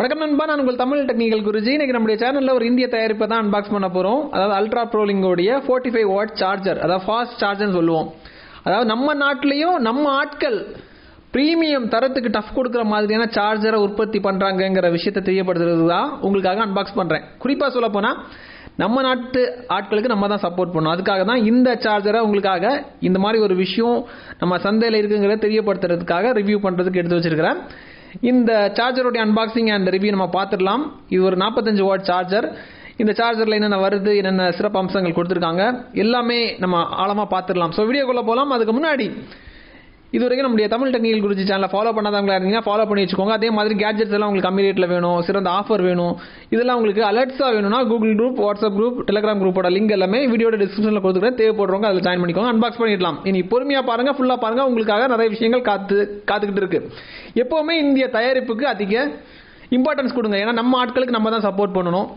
வணக்கம் நண்பா நான் உங்கள் தமிழ் டெக்னிக்கல் குருஜி. இன்னைக்கு நம்முடைய சேனல்ல ஒரு இந்திய தயாரிப்பை தான் அன்பாக்ஸ் பண்ண போறோம். அதாவது அல்ட்ரா ப்ரோலிங்கோடைய ஃபோர்ட்டி ஃபைவ் வாட் சார்ஜர் அதாவது ஃபாஸ்ட் சார்ஜர்னு சொல்லுவோம். அதாவது நம்ம நாட்டிலையும் நம்ம ஆட்கள் ப்ரீமியம் தரத்துக்கு டஃப் கொடுக்குற மாதிரியான சார்ஜரை உற்பத்தி பண்ணுறாங்கங்கிற விஷயத்தை தெரியப்படுத்துறது தான் உங்களுக்காக அன்பாக்ஸ் பண்ணுறேன் குறிப்பாக சொல்ல நம்ம நாட்டு ஆட்களுக்கு நம்ம தான் சப்போர்ட் பண்ணணும். அதுக்காக தான் இந்த சார்ஜரை உங்களுக்காக இந்த மாதிரி ஒரு விஷயம் நம்ம சந்தையில் இருக்குங்கிறத தெரியப்படுத்துறதுக்காக ரிவ்யூ பண்ணுறதுக்கு எடுத்து வச்சிருக்கிறேன். இந்த சார்ஜருடைய அன்பாக்சிங் அண்ட் ரிவ்யூ நம்ம பார்த்துடலாம். இது ஒரு நாற்பத்தஞ்சு வாட் சார்ஜர் இந்த சார்ஜரில் என்னென்ன வருது என்னென்ன சிறப்பு அம்சங்கள் கொடுத்துருக்காங்க எல்லாமே நம்ம ஆழமாக பார்த்துடலாம். ஸோ வீடியோக்குள்ளே போகலாம் அதுக்கு முன்னாடி இது வரைக்கும் நம்முடைய தமிழ் டெக்னிக்கல் குருஜி சேனலை ஃபாலோ பண்ணாதவங்களா இருந்தீங்கன்னா ஃபாலோ பண்ணி வச்சுக்கோங்க. அதே மாதிரி கேட்ஜெட்ஸ் எல்லாம் உங்களுக்கு கம்மி ரேட்டில் வேணும். சிறந்த ஆஃபர் வேணும். இதெல்லாம் உங்களுக்கு அலர்ட்ஸாக வேணும்னா Google group WhatsApp group Telegram குரூப்போட லிங்க் எல்லாமே வீடியோட டிஸ்கிரிப்ஷனில் கொடுத்துக்கிறேன் தேவைப்படுறவங்க அதில் ஜாயின் பண்ணிக்கோங்க. அன்பாக்ஸ் பண்ணிடலாம். இனி பொறுமையாக பாருங்கள் ஃபுல்லாக பாருங்கள் உங்களுக்காக நிறைய விஷயங்கள் காத்து காத்துக்கிட்டு இருக்கு. எப்போவுமே இந்திய தயாரிப்புக்கு அதிக இம்பார்ட்டன்ஸ் கொடுங்க. ஏன்னா நம்ம ஆட்களுக்கு நம்ம தான் சப்போர்ட் பண்ணணும்.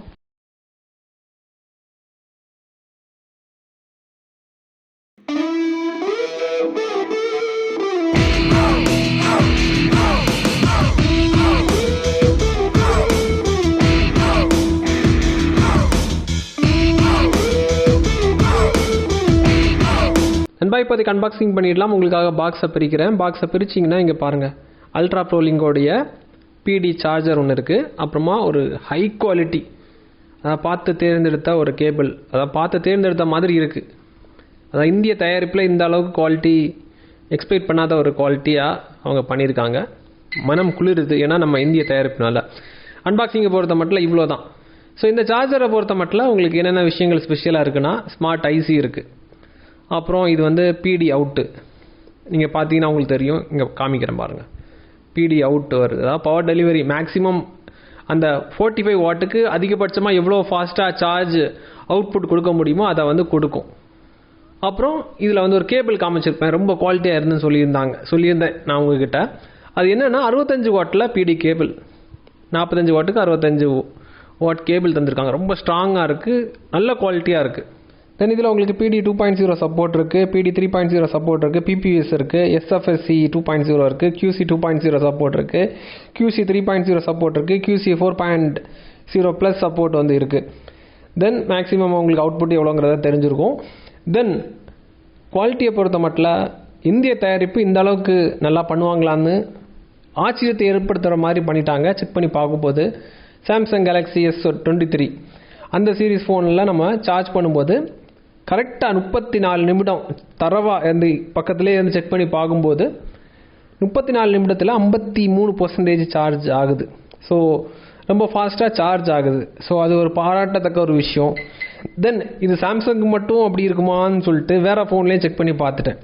பை இப்போதைக்கு அன்பாக்சிங் பண்ணிடலாம். உங்களுக்காக பாக்ஸை பிரிக்கிறேன். பாக்ஸை பிரிச்சிங்கன்னா இங்கே பாருங்கள் அல்ட்ரா ப்ரோலிங்கோடைய பிடி சார்ஜர் ஒன்று இருக்குது அப்புறமா ஒரு ஹை குவாலிட்டி அதை பார்த்து தேர்ந்தெடுத்த ஒரு கேபிள் அதாவது பார்த்து தேர்ந்தெடுத்த மாதிரி இருக்குது அதான் இந்திய தயாரிப்பில் இந்த அளவுக்கு குவாலிட்டி எக்ஸ்பெக்ட் பண்ணாத ஒரு குவாலிட்டியாக அவங்க பண்ணியிருக்காங்க. மனம் குளிருது. ஏன்னா நம்ம இந்திய தயாரிப்புனால. அன்பாக்சிங்கை பொறுத்த மட்டும் இவ்வளோ தான் ஸோ இந்த சார்ஜரை பொறுத்த மட்டும் உங்களுக்கு என்னென்ன விஷயங்கள் ஸ்பெஷலாக இருக்குன்னா ஸ்மார்ட் ஐசி இருக்குது அப்புறம் இது வந்து பிடி அவுட்டு நீங்கள் பார்த்தீங்கன்னா உங்களுக்கு தெரியும். இங்கே காமிக்கிறேன் பாருங்கள் பிடி அவுட் வருது. அதாவது பவர் டெலிவரி மேக்ஸிமம் அந்த ஃபோர்ட்டி ஃபைவ் வாட்டுக்கு அதிகபட்சமாக எவ்வளோ ஃபாஸ்ட்டாக சார்ஜ் அவுட்புட் கொடுக்க முடியுமோ அதை வந்து கொடுக்கும். அப்புறம் இதில் வந்து ஒரு கேபிள் காமிச்சிருப்பேன். ரொம்ப குவாலிட்டியாக இருந்துன்னு சொல்லியிருந்தாங்க. சொல்லியிருந்தேன் நான் உங்ககிட்ட. அது என்னென்னா அறுபத்தஞ்சு வாட்டில் பிடி கேபிள் நாற்பத்தஞ்சு வாட்டுக்கு அறுபத்தஞ்சு வாட் கேபிள் தந்திருக்காங்க. ரொம்ப ஸ்ட்ராங்காக இருக்குது நல்ல குவாலிட்டியாக இருக்குது தென் இதில் உங்களுக்கு பிடி டூ பாயிண்ட் ஜீரோ சப்போர்ட் இருக்குது PD three point zero support இருக்குது பிபிஎஸ் இருக்குது எஸ்எஃப்எஸ்சி டூ பாயிண்ட் ஜீரோ இருக்குது QC two point zero support இருக்குது QC three point zero support இருக்குது QC four point zero plus support வந்து இருக்குது தென் மேக்ஸிமம் உங்களுக்கு output எவ்வளோங்கிறத தெரிஞ்சிருக்கும். தென் குவாலிட்டியை பொறுத்த மட்டும் இந்திய தயாரிப்பு இந்த அளவுக்கு நல்லா பண்ணுவாங்களான்னு ஆச்சரியத்தை ஏற்படுத்துகிற மாதிரி பண்ணிட்டாங்க செக் பண்ணி பார்க்கும்போது Samsung Galaxy S twenty three அந்த சீரீஸ் ஃபோனில் நம்ம சார்ஜ் பண்ணும்போது கரெக்டாக முப்பத்தி நாலு நிமிடம் தரவா இருந்து பக்கத்துலேயே இருந்து செக் பண்ணி பார்க்கும்போது முப்பத்தி நாலு நிமிடத்தில் ஐம்பத்தி மூணு பர்சன்டேஜ் சார்ஜ் ஆகுது. ஸோ ரொம்ப ஃபாஸ்ட்டாக சார்ஜ் ஆகுது. ஸோ அது ஒரு பாராட்டத்தக்க ஒரு விஷயம். தென் இது சாம்சங்க்கு மட்டும் அப்படி இருக்குமான்னு சொல்லிட்டு வேறு ஃபோன்லேயும் செக் பண்ணி பார்த்துட்டேன்.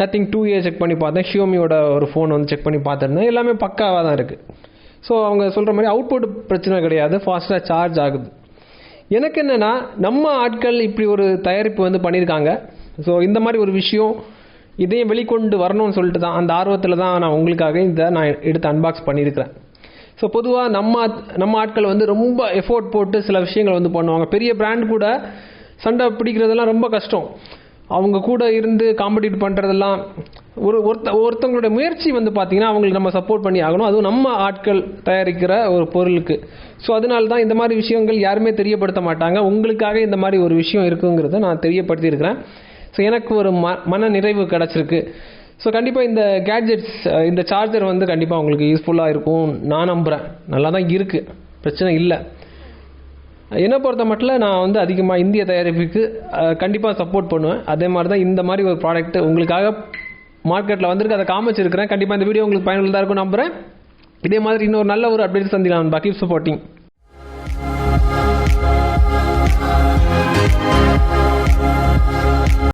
நத்திங் டூ இயர் செக் பண்ணி பார்த்தேன். ஷியோமியோட ஒரு ஃபோன் வந்து செக் பண்ணி பார்த்துருந்தேன். எல்லாமே பக்காவாக தான் இருக்குது ஸோ அவங்க சொல்கிற மாதிரி அவுட்புட் பிரச்சனை கிடையாது. ஃபாஸ்ட்டாக சார்ஜ் ஆகுது. எனக்கு என்னென்னா நம்ம ஆட்கள் இப்படி ஒரு தயாரிப்பு வந்து பண்ணியிருக்காங்க ஸோ இந்த மாதிரி ஒரு விஷயம் இதையும் வெளிக்கொண்டு வரணும்னு சொல்லிட்டு தான் அந்த ஆர்வத்தில் தான் நான் உங்களுக்காக இதை நான் எடுத்து அன்பாக்ஸ் பண்ணியிருக்கிறேன் ஸோ பொதுவாக நம்ம நம்ம ஆட்கள் வந்து ரொம்ப எஃபோர்ட் போட்டு சில விஷயங்கள் வந்து பண்ணுவாங்க. பெரிய பிராண்ட் கூட சண்டை பிடிக்கிறதெல்லாம் ரொம்ப கஷ்டம். அவங்க கூட இருந்து காம்படிட் பண்ணுறதெல்லாம் ஒரு ஒருத்த ஒருத்தவங்களோட முயற்சி வந்து பார்த்திங்கன்னா அவங்களுக்கு நம்ம சப்போர்ட் பண்ணி ஆகணும். அதுவும் நம்ம ஆட்கள் தயாரிக்கிற ஒரு பொருளுக்கு. ஸோ அதனால தான் இந்த மாதிரி விஷயங்கள் யாருமே தெரியப்படுத்த மாட்டாங்க. உங்களுக்காக இந்த மாதிரி ஒரு விஷயம் இருக்குங்கிறத நான் தெரியப்படுத்தியிருக்கிறேன். ஸோ எனக்கு ஒரு ம மன நிறைவு கிடச்சிருக்கு. ஸோ கண்டிப்பாக இந்த கேட்ஜெட்ஸ் இந்த சார்ஜர் வந்து கண்டிப்பாக உங்களுக்கு யூஸ்ஃபுல்லாக இருக்கும். நான் நம்புகிறேன் நல்லா தான் இருக்குது பிரச்சனை இல்லை. என்னை பொறுத்த மட்டும் நான் வந்து அதிகமாக இந்திய தயாரிப்புக்கு கண்டிப்பாக சப்போர்ட் பண்ணுவேன். அதே மாதிரி தான் இந்த மாதிரி ஒரு ப்ராடக்ட் உங்களுக்காக மார்க்கெட்டில் வந்திருக்கு அதை காமிச்சிருக்கிறேன். கண்டிப்பாக இந்த வீடியோ உங்களுக்கு பயனுள்ளதாக இருக்கும் நம்புகிறேன் இதே மாதிரி இன்னொரு நல்ல ஒரு அப்டேட் சந்திக்கலாம் பாக்கி சப்போர்ட்டிங்